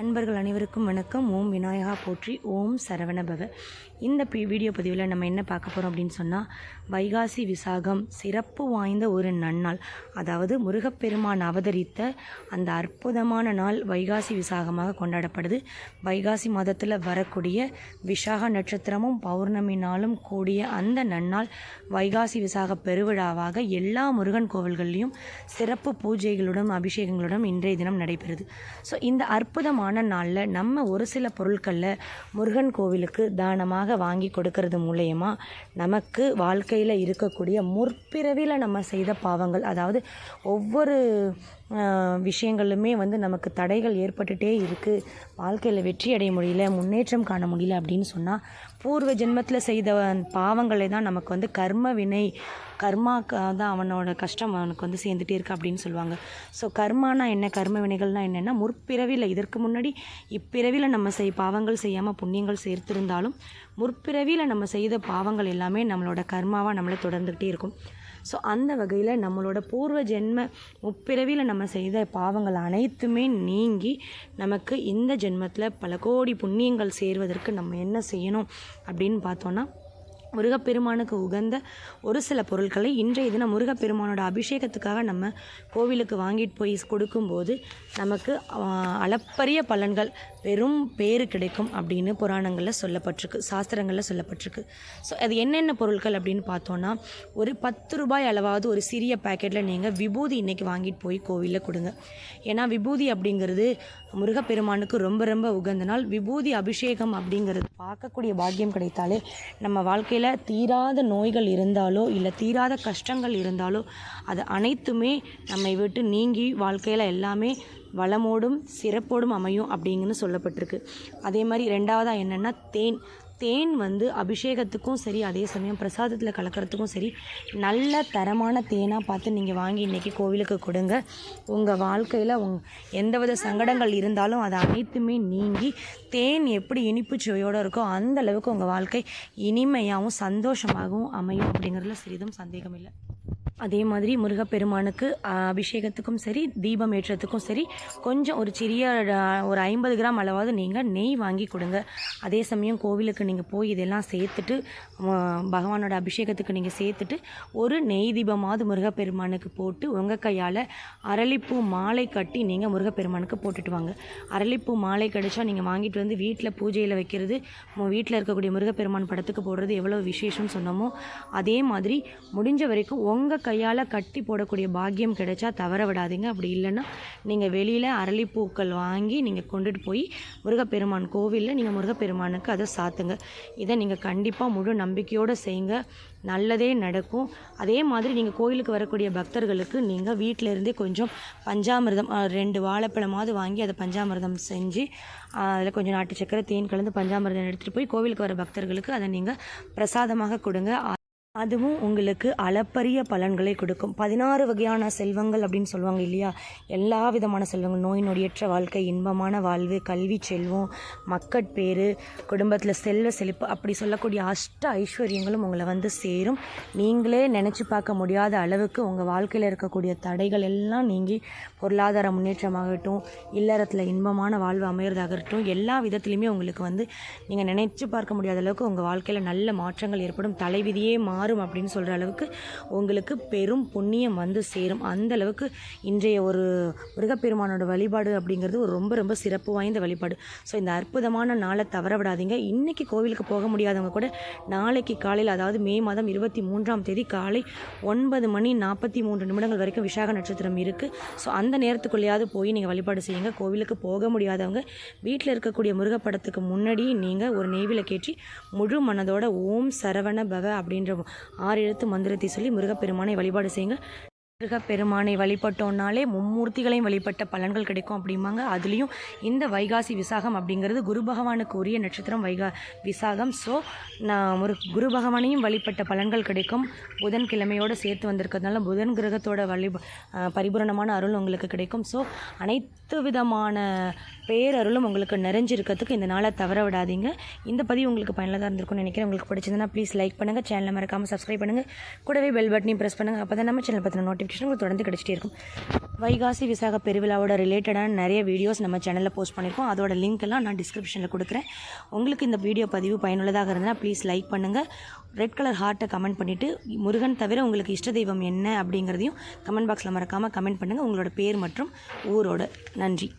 அன்பர்கள் அனைவருக்கும் வணக்கம். ஓம் விநாயகா போற்றி ஓம் சரவணபவ. இந்த பி வீடியோ பதிவில் நம்ம என்ன பார்க்க போகிறோம் அப்படின்னு சொன்னால் வைகாசி விசாகம் சிறப்பு வாய்ந்த ஒரு நன்னாள். அதாவது முருகப்பெருமான் அவதரித்த அந்த அற்புதமான நாள் வைகாசி விசாகமாக கொண்டாடப்படுது. வைகாசி மாதத்தில் வரக்கூடிய விசாக நட்சத்திரமும் பௌர்ணமி நாளும் கூடிய அந்த நன்னாள் வைகாசி விசாக பெருவிழாவாக எல்லா முருகன் கோவில்கள்லையும் சிறப்பு பூஜைகளுடன் அபிஷேகங்களுடன் இன்றைய தினம் நடைபெறுது. ஸோ இந்த அற்புதமான நாளில் நம்ம ஒரு சில பொருட்களில் முருகன் கோவிலுக்கு தானமாக வாங்கி கொடுக்கறது மூலயமா நமக்கு வாழ்க்கையில் இருக்கக்கூடிய முற்பிறவியில் நம்ம செய்த பாவங்கள் அதாவது ஒவ்வொரு விஷயங்களுமே வந்து நமக்கு தடைகள் ஏற்பட்டுட்டே இருக்குது வாழ்க்கையில் வெற்றி அடைய முடியல முன்னேற்றம் காண முடியல அப்படின்னு சொன்னால் பூர்வ ஜென்மத்தில் செய்த பாவங்களை தான் நமக்கு வந்து கர்ம வினை கர்மாக்கு தான் அவனோட கஷ்டம் அவனுக்கு வந்து சேர்ந்துட்டே இருக்கு அப்படின்னு சொல்லுவாங்க. ஸோ கர்மானா என்ன? கர்ம வினைகள்னா என்னென்னா முற்பிறவியில் இதற்கு முன்னாடி இப்பிறவியில் நம்ம செய் பாவங்கள் செய்யாமல் புண்ணியங்கள் சேர்த்திருந்தாலும் முற்பிறவியில் நம்ம செய்த பாவங்கள் எல்லாமே நம்மளோட கர்மாவாக நம்மளை தொடர்ந்துக்கிட்டே இருக்கும். ஸோ அந்த வகையில் நம்மளோட பூர்வ ஜென்ம முப்பிறவியில் நம்ம செய்த பாவங்கள் அனைத்துமே நீங்கி நமக்கு இந்த ஜென்மத்தில் பல கோடி புண்ணியங்கள் சேர்வதற்கு நம்ம என்ன செய்யணும் அப்படின்னு பார்த்தோன்னா முருகப்பெருமானுக்கு உகந்த ஒரு சில பொருட்களை இன்றைய தினம் முருகப்பெருமானோட அபிஷேகத்துக்காக நம்ம கோவிலுக்கு வாங்கிட்டு போய் கொடுக்கும்போது நமக்கு அளப்பரிய பலன்கள் பெரும் பேறு கிடைக்கும் அப்படின்னு புராணங்களில் சொல்லப்பட்டிருக்கு சாஸ்திரங்களில் சொல்லப்பட்டிருக்கு. ஸோ அது என்னென்ன பொருட்கள் அப்படின்னு பார்த்தோன்னா ஒரு பத்து ரூபாய் அளவாவது ஒரு சிறிய பேக்கெட்டில் நீங்கள் விபூதி இன்னைக்கு வாங்கிட்டு போய் கோவிலில் கொடுங்க. ஏன்னா விபூதி அப்படிங்கிறது முருகப்பெருமானுக்கு ரொம்ப ரொம்ப உகந்த நாள். விபூதி அபிஷேகம் அப்படிங்கிறது பார்க்கக்கூடிய பாக்கியம் கிடைத்தாலே நம்ம வாழ்க்கை வாழ்க்கையில் தீராத நோய்கள் இருந்தாலோ இல்லை தீராத கஷ்டங்கள் இருந்தாலோ அது அனைத்துமே நம்மை விட்டு நீங்கி வாழ்க்கையில் எல்லாமே வளமோடும் சிறப்போடும் அமையும் அப்படிங்கன்னு சொல்லப்பட்டிருக்கு. அதே மாதிரி ரெண்டாவதாக என்னென்னா தேன். தேன் வந்து அபிஷேகத்துக்கும் சரி அதே சமயம் பிரசாதத்தில் கலக்கிறதுக்கும் சரி நல்ல தரமான தேனாக பார்த்து நீங்கள் வாங்கி இன்றைக்கி கோவிலுக்கு கொடுங்க. உங்கள் வாழ்க்கையில் உங் எந்தவித சங்கடங்கள் இருந்தாலும் அது அனைத்துமே நீங்கி தேன் எப்படி இனிப்பு சுவையோடு இருக்கோ அந்த அளவுக்கு உங்கள் வாழ்க்கை இனிமையாகவும் சந்தோஷமாகவும் அமையும் அப்படிங்கிறதுல சிறிதும் சந்தேகம் இல்லை அதே மாதிரி முருகப்பெருமானுக்கு அபிஷேகத்துக்கும் சரி தீபம் ஏற்றத்துக்கும் சரி கொஞ்சம் ஒரு சிறிய ஒரு ஐம்பது கிராம் அளவாவது நீங்கள் நெய் வாங்கி கொடுங்க. அதே சமயம் கோவிலுக்கு நீங்கள் போய் இதெல்லாம் சேர்த்துட்டு பகவானோட அபிஷேகத்துக்கு நீங்கள் சேர்த்துட்டு ஒரு நெய் தீபமாவது முருகப்பெருமானுக்கு போட்டு உங்கள் கையால் அரளிப்பூ மாலை கட்டி நீங்கள் முருகப்பெருமானுக்கு போட்டுட்டு வாங்க. அரளிப்பூ மாலை கிடைச்சா நீங்கள் வாங்கிட்டு வந்து வீட்டில் பூஜையில் வைக்கிறது வீட்டில் இருக்கக்கூடிய முருகப்பெருமான் படத்துக்கு போடுறது எவ்வளோ விசேஷம்னு சொன்னோமோ அதே மாதிரி முடிஞ்ச வரைக்கும் உங்கள் கையால் கட்டி போடக்கூடிய பாக்கியம் கிடைச்சா தவற விடாதீங்க. அப்படி இல்லைன்னா நீங்கள் வெளியில் அரளிப்பூக்கள் வாங்கி நீங்கள் கொண்டுட்டு போய் முருகப்பெருமான் கோவிலில் நீங்கள் முருகப்பெருமானுக்கு அதை சாத்துங்க. இதை நீங்கள் கண்டிப்பாக முழு நம்பிக்கையோடு செய்யுங்க. நல்லதே நடக்கும். அதே மாதிரி நீங்கள் கோயிலுக்கு வரக்கூடிய பக்தர்களுக்கு நீங்கள் வீட்டிலேருந்தே கொஞ்சம் பஞ்சாமிர்தம் ரெண்டு வாழைப்பழமாவது வாங்கி அதை பஞ்சாமிர்தம் செஞ்சு அதில் கொஞ்சம் நாட்டு சக்கரை தேன் கலந்து பஞ்சாமிர்தம் எடுத்துகிட்டு போய் கோவிலுக்கு வர பக்தர்களுக்கு அதை நீங்கள் பிரசாதமாக கொடுங்க. அதுவும் உங்களுக்கு அளப்பரிய பலன்களை கொடுக்கும். பதினாறு வகையான செல்வங்கள் அப்படின்னு சொல்லுவாங்க இல்லையா? எல்லா விதமான செல்வங்கள். நோய் நொடியற்ற வாழ்க்கை இன்பமான வாழ்வு கல்வி செல்வம் மக்கட்பேறு குடும்பத்தில் செல்வ செழிப்பு அப்படி சொல்லக்கூடிய அஷ்ட ஐஸ்வர்யங்களும் உங்களை வந்து சேரும். நீங்களே நினச்சி பார்க்க முடியாத அளவுக்கு உங்கள் வாழ்க்கையில் இருக்கக்கூடிய தடைகள் எல்லாம் நீங்கி பொருளாதார முன்னேற்றமாகட்டும் இல்லறத்தில் இன்பமான வாழ்வு அமைகிறதாகட்டும் எல்லா விதத்துலையுமே உங்களுக்கு வந்து நீங்கள் நினைச்சு பார்க்க முடியாத அளவுக்கு உங்கள் வாழ்க்கையில் நல்ல மாற்றங்கள் ஏற்படும். தலைவிதியே மாறும் அப்படின்னு சொல்கிற அளவுக்கு உங்களுக்கு பெரும் புண்ணியம் வந்து சேரும். அந்த அளவுக்கு இன்றைய ஒரு முருகப்பெருமானோட வழிபாடு அப்படிங்கிறது ஒரு ரொம்ப ரொம்ப சிறப்பு வாய்ந்த வழிபாடு. ஸோ இந்த அற்புதமான நாளை தவற விடாதீங்க. இன்றைக்கி கோவிலுக்கு போக முடியாதவங்க கூட நாளைக்கு காலையில் அதாவது மே மாதம் இருபத்தி மூன்றாம் தேதி காலை ஒன்பது மணி நாற்பத்தி மூன்று நிமிடங்கள் வரைக்கும் விசாக நட்சத்திரம் இருக்குது ஸோ அந்த நேரத்துக்குள்ளேயாவது போய் நீங்கள் வழிபாடு செய்யுங்க. கோவிலுக்கு போக முடியாதவங்க வீட்டில் இருக்கக்கூடிய முருகப்படத்துக்கு முன்னாடி நீங்கள் ஒரு நெய்விளக்கேற்றி முழு மனதோட ஓம் சரவண பவ அப்படின்ற ஆறு எழுத்து மந்திரத்தை சொல்லி முருகப்பெருமானை வழிபாடு செய்யுங்க முருகப்பெருமானை வழிபட்டோம்னாலே மும்மூர்த்திகளையும் வழிபட்ட பலன்கள் கிடைக்கும் அப்படிம்பாங்க. அதுலேயும் இந்த வைகாசி விசாகம் அப்படிங்கிறது குரு பகவானுக்கு உரிய நட்சத்திரம் வைகா விசாகம். ஸோ நான் ஒரு குரு பகவானையும் வழிபட்ட பலன்கள் கிடைக்கும். புதன் கிழமையோடு சேர்த்து வந்திருக்கிறதுனால புதன் கிரகத்தோட வழி பரிபூரணமான அருள் உங்களுக்கு கிடைக்கும். ஸோ அனைத்து விதமான பேரருளும் உங்களுக்கு நிறைஞ்சிருக்கிறதுக்கு இந்த நாளை தவற விடாதீங்க. இந்த பதிவு உங்களுக்கு பயனுள்ளதாக இருந்திருக்கும்னு நினைக்கிறேன். உங்களுக்கு பிடிச்சிருந்தனா ப்ளீஸ் லைக் பண்ணுங்கள் சேனலை மறக்காமல் சப்ஸ்கிரைப் பண்ணுங்கள் கூடவே பெல் பட்டனையும் ப்ரெஸ் பண்ணுங்கள் அப்போ தான் நம்ம சேனல் பற்றின நோட்டிஃபிகேஷன் உங்களுக்கு தொடர்ந்து கிடச்சிட்டே இருக்கும். வைகாசி விசாக பெருவிழாவோட ரிலேட்டடான நிறைய வீடியோஸ் நம்ம சேனலில் போஸ்ட் பண்ணியிருக்கோம் அதோட லிங்க் எல்லாம் நான் டிஸ்கிரிப்ஷனில் கொடுக்குறேன். உங்களுக்கு இந்த வீடியோ பதிவு பயனுள்ளதாக இருந்ததுன்னா ப்ளீஸ் லைக் பண்ணுங்கள் ரெட் கலர் ஹார்ட்டை கமெண்ட் பண்ணிவிட்டு முருகன் தவிர உங்களுக்கு இஷ்ட தெய்வம் என்ன அப்படிங்கிறதையும் கமெண்ட் பாக்ஸில் மறக்காமல் கமெண்ட் பண்ணுங்கள் உங்களோட பேர் மற்றும் ஊரோட நன்றி.